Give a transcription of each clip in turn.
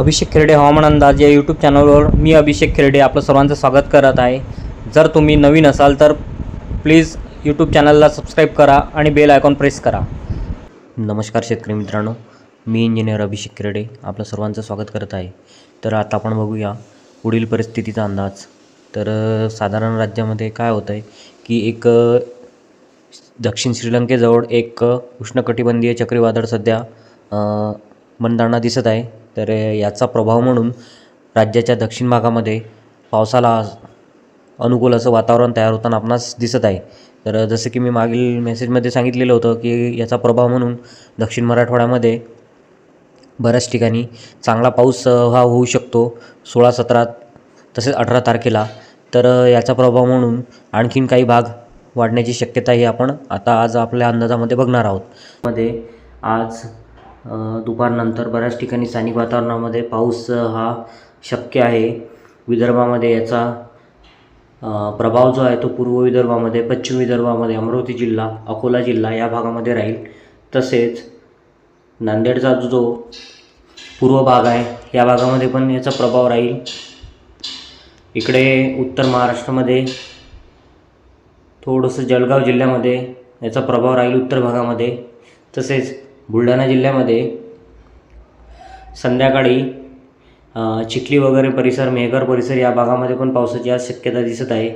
अभिषेक खेरडे हवामान अंदाज या यूट्यूब चॅनलवर मी अभिषेक खेरडे आपलं सर्वांचं स्वागत करत आहे. जर तुम्ही नवीन असाल तर प्लीज यूट्यूब चॅनलला सबस्क्राईब करा आणि बेल आयकॉन प्रेस करा. नमस्कार शेतकरी मित्रांनो मी इंजिनियर अभिषेक खेरडे आपलं सर्वांचं स्वागत करत आहे. तर आता आपण बघूया पुढील परिस्थितीचा अंदाज. तर साधारण राज्यामध्ये काय होतं आहे की एक दक्षिण श्रीलंकेजवळ एक उष्णकटिबंधीय चक्रीवादळ सध्या बनताना दिसत आहे. तर याचा प्रभाव म्हणून राज्याच्या दक्षिण भागामध्ये पावसाला अनुकूल असं वातावरण तयार होताना आपणास दिसत आहे. तर जसं की मी मागील मेसेजमध्ये सांगितलेलं होतं की याचा प्रभाव म्हणून दक्षिण मराठवाड्यामध्ये बऱ्याच ठिकाणी चांगला पाऊस हा होऊ शकतो सोळा सतरा तसेच अठरा तारखेला. तर याचा प्रभाव म्हणून आणखीन काही भाग वाढण्याची शक्यता ही आपण आता आज आपल्या अंदाजामध्ये बघणार आहोत. मध्ये आज दुपारनंतर बऱ्याच ठिकाणी स्थानिक वातावरणामध्ये पाऊस हा शक्य आहे. विदर्भामध्ये याचा प्रभाव जो आहे तो पूर्व विदर्भामध्ये पश्चिम विदर्भामध्ये अमरावती जिल्हा अकोला जिल्हा या भागामध्ये राहील. तसेच नांदेडचा जो जो पूर्व भाग आहे या भागामध्ये पण याचा प्रभाव राहील. इकडे उत्तर महाराष्ट्रामध्ये थोडंसं जळगाव जिल्ह्यामध्ये याचा प्रभाव राहील उत्तर भागामध्ये. तसेच बुलढाणा जिल्ह्यामध्ये संध्याकाळी चिखली वगैरे परिसर मेहकर परिसर या भागामध्ये पण पावसाची आज शक्यता दिसत आहे.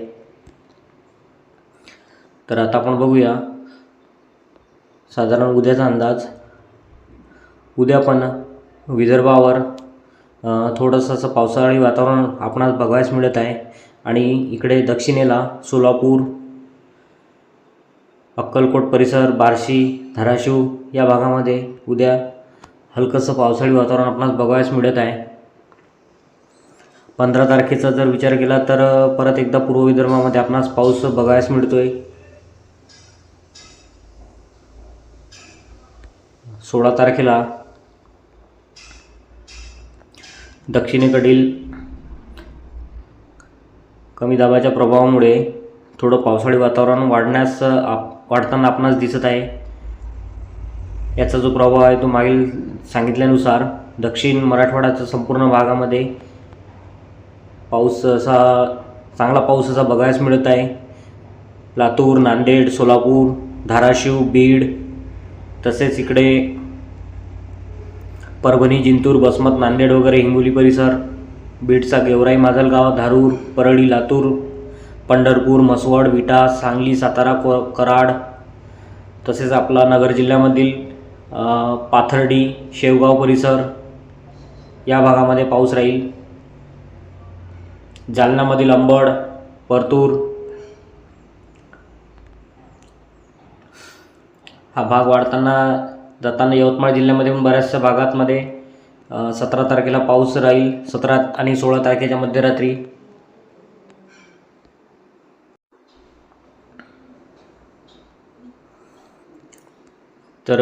तर आता आपण बघूया. साधारण उद्याचा अंदाज. उद्या पण विदर्भावर थोडंसं असं पावसाळी वातावरण आपणास बघायला मिळत आहे. आणि इकडे दक्षिणेला सोलापूर अक्कलकोट परिसर बार्शी धाराशिव या भागामध्ये उद्या हलकंसं पावसाळी वातावरण आपणास बघावयास मिळत आहे. पंधरा तारखेचा जर विचार केला तर परत एकदा पूर्व विदर्भामध्ये आपणास पाऊस बघायस मिळतो आहे सोळा तारखेला दक्षिणेकडील कमी दाबाच्या प्रभावामुळे थोडं पावसाळी वातावरण वाढण्यास आप वाढताना आपणास दिसत आहे. याचा जो प्रभाव आहे तो मागील सांगितल्यानुसार दक्षिण मराठवाड्याच्या संपूर्ण भागामध्ये पाऊस असा चांगला पाऊस असा बघायला मिळत आहे. लातूर नांदेड सोलापूर धाराशिव बीड तसेच इकडे परभणी जिंतूर बसमत नांदेड वगैरे हिंगोली परिसर बीडचा गेवराई माजलगाव धारूर परळी लातूर पंढरपूर मसवड विटा सांगली सातारा को कराड तसेच आपला नगर जिल्ह्यामधील पाथर्डी शेवगाव परिसर या भागामध्ये पाऊस राहील. जालन्यामधील अंबड परतूर हा भाग वाढताना जाताना यवतमाळ जिल्ह्यामध्ये पण बऱ्याचशा भागातमध्ये सतरा तारखेला पाऊस राहील. सतरा आणि सोळा तारखेच्या मध्यरात्री तर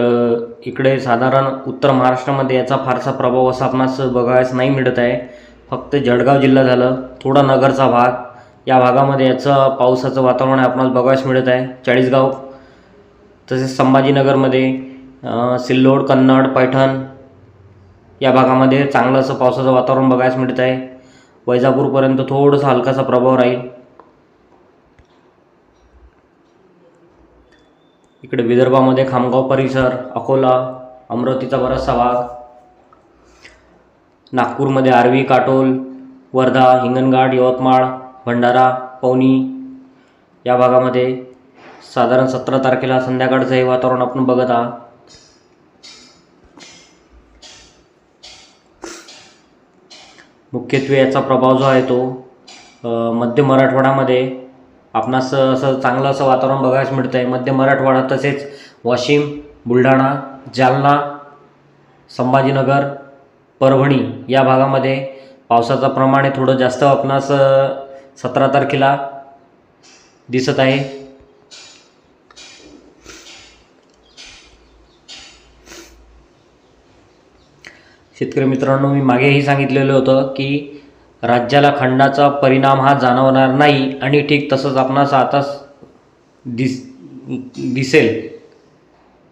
इकडे साधारण उत्तर महाराष्ट्रामध्ये याचा फारसा प्रभाव असा आपणास बघायस नाही मिळत आहे. फक्त जळगाव जिल्हा झालं थोडा नगरचा भाग. या भागामध्ये याचं पावसाचं वातावरण आपणास बघायस मिळत आहे. चाळीसगाव तसेच संभाजीनगरमध्ये सिल्लोड कन्नड पैठण या भागामध्ये चांगलं असं पावसाचं वातावरण बघायस मिळत आहे. वैजापूरपर्यंत थोडंसं हलकासा प्रभाव राहील. इकडे विदर्भामध्ये खामगाव परिसर अकोला अमरावतीचा बराचसा भाग नागपूरमध्ये आर्वी काटोल वर्धा हिंगणघाट यवतमाळ भंडारा पवनी या भागामध्ये साधारण सतरा तारखेला संध्याकाळचं हे वातावरण आपण बघत आहात. मुख्यत्वे याचा प्रभाव जो आहे तो मध्य मराठवाड्यामध्ये आपणास असं चांगलं असं वातावरण बघायला मिळतं आहे मध्य मराठवाडा तसेच वाशिम बुलढाणा जालना संभाजीनगर परभणी या भागामध्ये पावसाचं प्रमाण हे थोडं जास्त आपणास सतरा तारखेला दिसत आहे. शेतकरी मित्रांनो मी मागेही सांगितलेलं होतं की राज्याला खंडाचा परिणाम हा जाणवणार नाही आणि ठीक तसंच आपणास आता दिस दिसेल.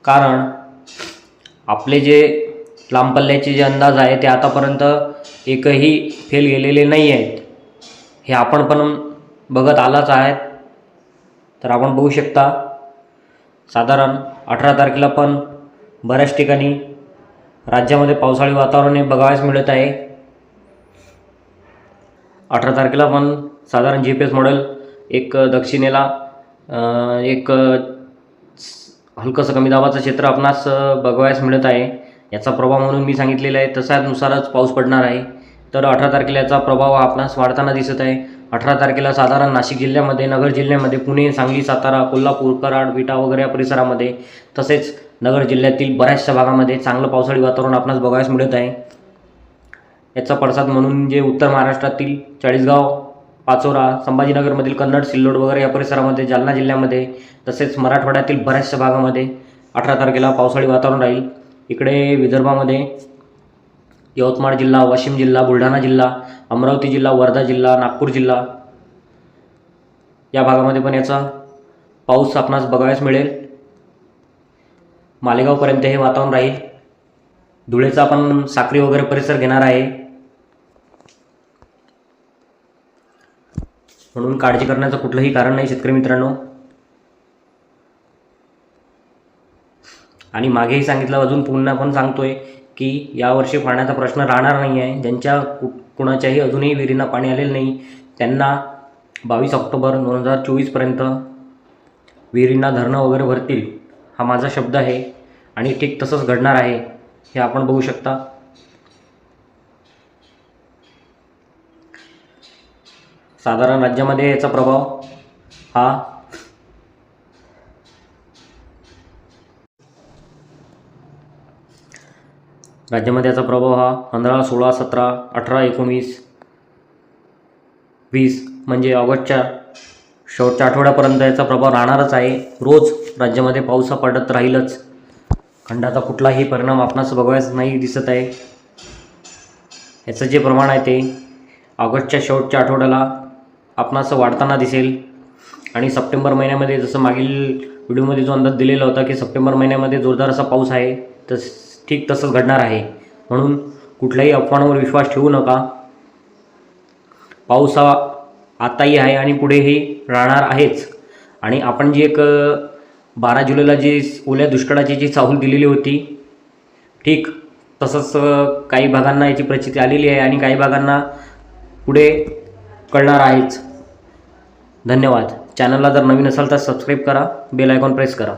कारण आपले जे लांब पल्ल्याचे जे अंदाज आहे ते आतापर्यंत एकही फेल गेलेले नाही आहेत. हे आपण पण बघत आलाच आहेत. तर आपण बघू शकता साधारण अठरा तारखेला पण बऱ्याच ठिकाणी राज्यामध्ये पावसाळी वातावरण हे बघावयास मिळत आहे. अठरा तारखेला पण साधारण जी पी एस मॉडेल एक दक्षिणेला एक हलकंसं कमी दाबाचं क्षेत्र आपणास बघवायस मिळत आहे. याचा प्रभाव म्हणून मी सांगितलेला आहे. तशानुसारच पाऊस पडणार आहे. तर अठरा तारखेला याचा प्रभाव हा आपणास वाढताना दिसत आहे. अठरा तारखेला साधारण नाशिक जिल्ह्यामध्ये नगर जिल्ह्यामध्ये पुणे सांगली सातारा कोल्हापूर कराड विटा वगैरे या परिसरामध्ये तसेच नगर जिल्ह्यातील बऱ्याचशा भागामध्ये चांगलं पावसाळी वातावरण आपणास बघायस मिळत आहे. याचा पडसाद म्हणून जे उत्तर महाराष्ट्रातील चाळीसगाव पाचोरा संभाजीनगरमधील कन्नड सिल्लोड वगैरे या परिसरामध्ये जालना जिल्ह्यामध्ये तसेच मराठवाड्यातील बऱ्याचशा भागामध्ये अठरा तारखेला पावसाळी वातावरण राहील. इकडे विदर्भामध्ये यवतमाळ जिल्हा वाशिम जिल्हा बुलढाणा जिल्हा अमरावती जिल्हा वर्धा जिल्हा नागपूर जिल्हा या भागामध्ये पण याचा पाऊस आपणास बघावयास मिळेल. मालेगावपर्यंत हे वातावरण राहील. धुळेचा पण साक्री वगैरे परिसर घेणार आहे. म्हणून काळजी करण्याचं कुठलंही कारण नाही शेतकरी मित्रांनो. आणि मागेही सांगितलं अजून पुन्हा पण सांगतोय की यावर्षी पाण्याचा प्रश्न राहणार नाही आहे ज्यांच्या कु कुणाच्याही अजूनही विहिरींना पाणी आलेलं नाही त्यांना बावीस ऑक्टोबर दोन हजार चोवीसपर्यंत विहिरींना धरणं वगैरे भरतील हा माझा शब्द आहे. आणि ठीक तसंच घडणार आहे हे आपण बघू शकता. साधारण राज्यामध्ये याचा प्रभाव हा? राज्यामध्ये याचा प्रभाव हा पंधरा सोळा सतरा अठरा एकोणीस वीस म्हणजे ऑगस्टच्या शेवटच्या आठवड्यापर्यंत याचा प्रभाव राहणारच आहे. रोज राज्यामध्ये पाऊस पडत राहीलच. खंडाचा कुठलाही परिणाम आपणास बघायच नाही दिसत आहे. याचं जे प्रमाण आहे ते ऑगस्टच्या शेवटच्या आठवड्याला आपणास वाढताना दिसेल. आणि सप्टेंबर महिन्यामध्ये जसं मागील व्हिडिओमध्ये जो अंदाज दिलेला होता की सप्टेंबर महिन्यामध्ये जोरदार असा पाऊस आहे तस ठीक तसंच घडणार आहे. म्हणून कुठल्याही अफवांवर विश्वास ठेवू नका. पाऊस हा आताही आहे आणि पुढेही राहणार आहेच. आणि आपण जी एक बारा जुलैला जी ओल्या दुष्काळाची जी चाहूल दिलेली होती ठीक तसंच काही भागांना याची प्रचिती आलेली आहे आणि काही भागांना पुढे कळणार आहेच. धन्यवाद. चॅनलला जर नवीन असाल तर सबस्क्राईब करा. बेल आयकॉन प्रेस करा.